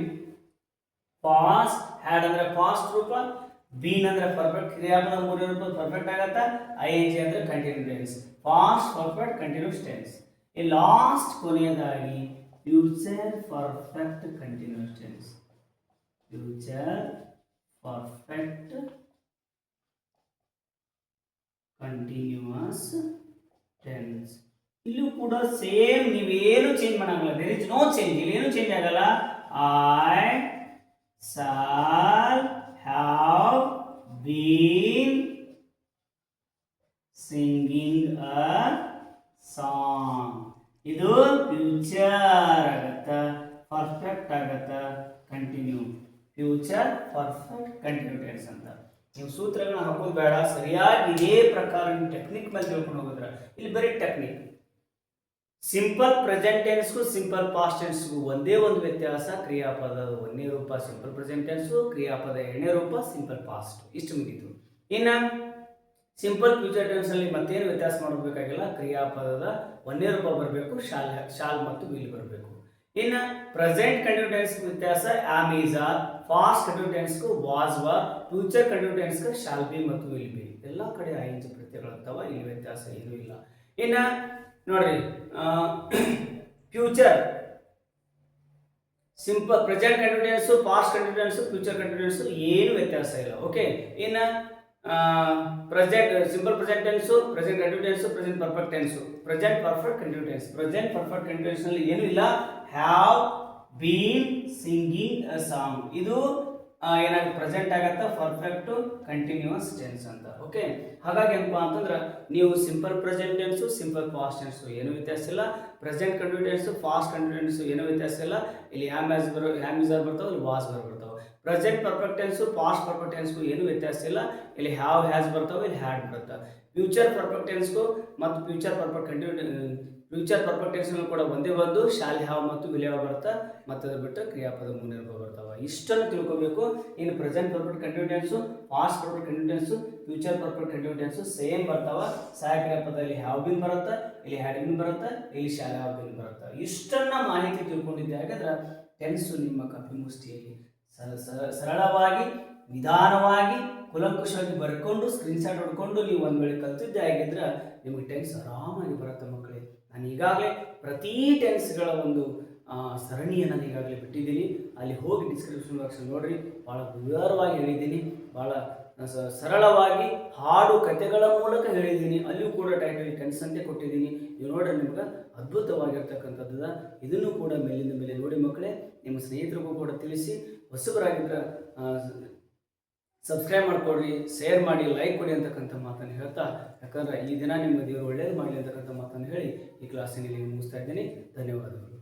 past had ಅಂದ್ರೆ ಫಾಸ್ಟ್ ರೂಪ ಬೀನ್ ಅಂದ್ರೆ ಪರ್ಫೆಕ್ಟ್ ಕ್ರಿಯಾಪದ ಮೂರು ರೂಪ ಪರ್ಫೆಕ್ಟ್ ಆಗತ್ತ ಐ ಎನ್ ಜಿ ಅಂದ್ರೆ continue tense past perfect continuous tense ಈ ಲಾಸ್ಟ್ ಕೊನೆಯದಾಗಿ future perfect continuous tense future perfect continuous tense ಇಲ್ಲೂ ಕೂಡ ಸೇಮ್ ನೀವೇನು ಚೇಂಜ್ ಮಾಡಂಗಿಲ್ಲ ದೇರ್ ಇಸ್ ನೋ ಚೇಂಜ್ ಇಲ್ಲಿ ಏನು ಚೇಂಜ್ ಆಗಲ್ಲ I shall have been singing a song ಇದು ಫ್ಯೂಚರ್ ಆಗತ್ತ ಪರ್ಫೆಕ್ಟ್ ಆಗತ್ತ continue future perfect continue tense ಅಂತ. ನೀವು ಸೂತ್ರಗಳನ್ನ ಹಾಕೋದು ಬೇಡ, ಸರಿಯಾಗಿ ಇದೇ ಪ್ರಕಾರ ನೀವು ಟೆಕ್ನಿಕ್ ಮೇಲೆ ತಿಳ್ಕೊಂಡು ಹೋಗಿದ್ರ? ಇಲ್ಲಿ ಬರೀ ಟೆಕ್ನಿಕ್ ಸಿಂಪಲ್ ಪ್ರೆಸೆಂಟ್ ಟೆನ್ಸ್ಗೂ ಸಿಂಪಲ್ ಪಾಸ್ಟ್ ಟೆನ್ಸ್ಗೂ ಒಂದೇ ಒಂದು ವ್ಯತ್ಯಾಸ, ಕ್ರಿಯಾಪದ ಒಂದೇ ರೂಪ ಸಿಂಪಲ್ ಪ್ರೆಸೆಂಟ್ ಟೆನ್ಸು ಕ್ರಿಯಾಪದ ಎರಡನೇ ರೂಪ ಸಿಂಪಲ್ ಪಾಸ್ಟ್ ಇಷ್ಟು ಮುಗೀತು. ಇನ್ನು ಸಿಂಪಲ್ ಫ್ಯೂಚರ್ ಟೆನ್ಸ್ ಅಲ್ಲಿ ಮತ್ತೇನು ವ್ಯತ್ಯಾಸ ಮಾಡಬೇಕಾಗಿಲ್ಲ ಕ್ರಿಯಾಪದದ ಒಂದೇ ರೂಪ ಬರಬೇಕು, ಶಾಲ್ ಶಾಲ್ ಮತ್ತು ವಿಲ್ ಬರಬೇಕು. ಇನ್ನು ಪ್ರೆಸೆಂಟ್ ಕಂಟಿನ್ಯೂಟೆನ್ಸ್ ವ್ಯತ್ಯಾಸ ಆಮ್ ಈಸ್ ಫಾಸ್ಟ್ ಕಂಟಿನ್ಯೂಟೆನ್ಸ್ಗೂ ವಾಸ್ ವ ಫ್ಯೂಚರ್ ಕಂಟಿನ್ಯೂಟೆನ್ಸ್ಗೂ ಶಾಲ್ ಬಿ ಮತ್ತು ವಿಲ್ ಬಿ ಎಲ್ಲ ಕಡೆ ಐಂಚ ಪ್ರತ್ಯಯಗಳಂತವ ಇಲ್ಲಿ ವ್ಯತ್ಯಾಸ ಏನೂ ಇಲ್ಲ. ಇನ್ನು ನೋಡ್ರಿ future simple present continuous tense past continuous tense future continuous tense ಏನು ವ್ಯತ್ಯಾಸ ಇಲ್ಲ ಓಕೆ ಇನ್ನು present simple present tense present continuous tense present perfect tense present perfect continuous tense present perfect continue ನಲ್ಲಿ ಏನು ಇಲ್ಲ. Have been singing a song ಇದು ಏನಾಗುತ್ತೆ? Present ಆಗತ್ತ ಪರ್ಫೆಕ್ಟ್ ಕಂಟಿನ್ಯೂಸ್ ಟೆನ್ಸ್ ಅಂತ. ಓಕೆ ಹಾಗಾಗಿ ಏನಪ್ಪ ಅಂತಂದ್ರೆ, ನೀವು simple present tense simple past tense ಏನು ವ್ಯತ್ಯಾಸ ಇಲ್ಲ. ಪ್ರೆಸೆಂಟ್ ಕಂಟಿನ್ಯೂಟೆನ್ಸು ಫಾಸ್ಟ್ ಕಂಟಿನ್ಯೂಟೆನ್ಸು ಏನು ವ್ಯತ್ಯಾಸ ಇಲ್ಲ. ಇಲ್ಲಿ ಹ್ಯಾಮ್ ಬರೋ ಹ್ಯಾಮ್ ಯೂಸರ್ ಬರ್ತಾವೆ, ಇಲ್ಲಿ ವಾಸ್ ಬರ್ present perfect tense past perfect ಟೆನ್ಸ್ಗೂ ಏನು ವ್ಯತ್ಯಾಸ ಇಲ್ಲ. ಇಲ್ಲಿ ಹ್ಯಾವ್ ಹ್ಯಾಸ್ ಬರ್ತಾವೆ, ಇಲ್ಲಿ ಹ್ಯಾಡ್ ಬರುತ್ತೆ. ಫ್ಯೂಚರ್ ಪರ್ಫೆಕ್ಟ್ ಟೆನ್ಸ್ಗೂ ಮತ್ತು future perfect continue future perfect ಟೆನ್ಸ್ನೂ ಕೂಡ ಒಂದೇ ಒಂದು ಶಾಲೆ ಹ್ಯಾವ್ ಮತ್ತು ವಿಲಿಯಾವ ಬರ್ತಾ ಮತ್ತು ಅದು ಬಿಟ್ಟು ಕ್ರಿಯಾಪದ ಮುಂದಿನ ಬರ್ತಾವೆ. ಇಷ್ಟನ್ನು ತಿಳ್ಕೊಬೇಕು. ಇನ್ನು present perfect continuous tense past perfect continuous tense future perfect continuous tense same ಬರ್ತಾವ. ಸಹಾಯ ಕ್ರಿಯಾಪದಲ್ಲಿ ಹ್ಯಾವ್ ಬಿನ್ ಬರುತ್ತೆ, ಇಲ್ಲಿ ಹ್ಯಾಡ್ ಬಿನ್ ಬರುತ್ತೆ, ಇಲ್ಲಿ ಶಾಲೆ ಹ್ಯಾವ್ ಬಿನ್ ಬರುತ್ತೆ. ಇಷ್ಟನ್ನ ಮಾಹಿತಿ ತಿಳ್ಕೊಂಡಿದ್ದೆ, ಹಾಗಾದ್ರೆ ಟೆನ್ಸು ನಿಮ್ಮ ಕಪಿಮುಷ್ಟಿಯಲ್ಲಿ ಸರಳವಾಗಿ, ನಿಧಾನವಾಗಿ ಕುಲಂಕುಷವಾಗಿ ಬರ್ಕೊಂಡು ಸ್ಕ್ರೀನ್ಶಾಟ್ ಹೊಡ್ಕೊಂಡು ನೀವು ಒಂದು ವೇಳೆ ಕಲ್ತಿದ್ದೆ ಆಗಿದ್ರೆ ನಿಮಗೆ ಟೆನ್ಸ್ ಆರಾಮಾಗಿ ಬರುತ್ತೆ ಮಕ್ಕಳೇ. ನಾನು ಈಗಾಗಲೇ ಪ್ರತಿ ಟೆನ್ಸ್ಗಳ ಒಂದು ಸರಣಿಯನ್ನು ನಾನು ಈಗಾಗಲೇ ಬಿಟ್ಟಿದ್ದೀನಿ. ಅಲ್ಲಿ ಹೋಗಿ ಡಿಸ್ಕ್ರಿಪ್ಷನ್ ಬಾಕ್ಸ್ ನೋಡ್ರಿ ಭಾಳ ವಿವರವಾಗಿ ಹೇಳಿದ್ದೀನಿ. ಭಾಳ ಸರಳವಾಗಿ ಹಾಡು ಕಥೆಗಳ ಮೂಲಕ ಹೇಳಿದ್ದೀನಿ. ಅಲ್ಲಿಯೂ ಕೂಡ ಟೈಟಲ್ ಟೆನ್ಸ್ ಅಂತ ಕೊಟ್ಟಿದ್ದೀನಿ. ನೀವು ನೋಡ್ರಿ ನಿಮ್ಗೆ ಅದ್ಭುತವಾಗಿರ್ತಕ್ಕಂಥದ್ದು ಇದನ್ನು ಕೂಡ ಮೇಲಿಂದ ಮೇಲೆ ನೋಡಿ ಮಕ್ಕಳೇ, ನಿಮ್ಮ ಸ್ನೇಹಿತರಿಗೂ ಕೂಡ ತಿಳಿಸಿ. ಹೊಸಬರಾಗಿದ್ದರೆ ಸಬ್ಸ್ಕ್ರೈಬ್ ಮಾಡ್ಕೊಡ್ರಿ ಶೇರ್ ಮಾಡಿ ಲೈಕ್ ಕೊಡಿ ಅಂತಕ್ಕಂಥ ಮಾತನ್ನು ಹೇಳ್ತಾ, ಯಾಕಂದ್ರೆ ಈ ದಿನ ನಿಮ್ಮ ದೇವರು ಒಳ್ಳೇದು ಮಾಡಲಿ ಅಂತಕ್ಕಂಥ ಮಾತನ್ನು ಹೇಳಿ ಈ ಕ್ಲಾಸಿನಲ್ಲಿ ಮುಗಿಸ್ತಾ ಇದ್ದೀನಿ. ಧನ್ಯವಾದಗಳು.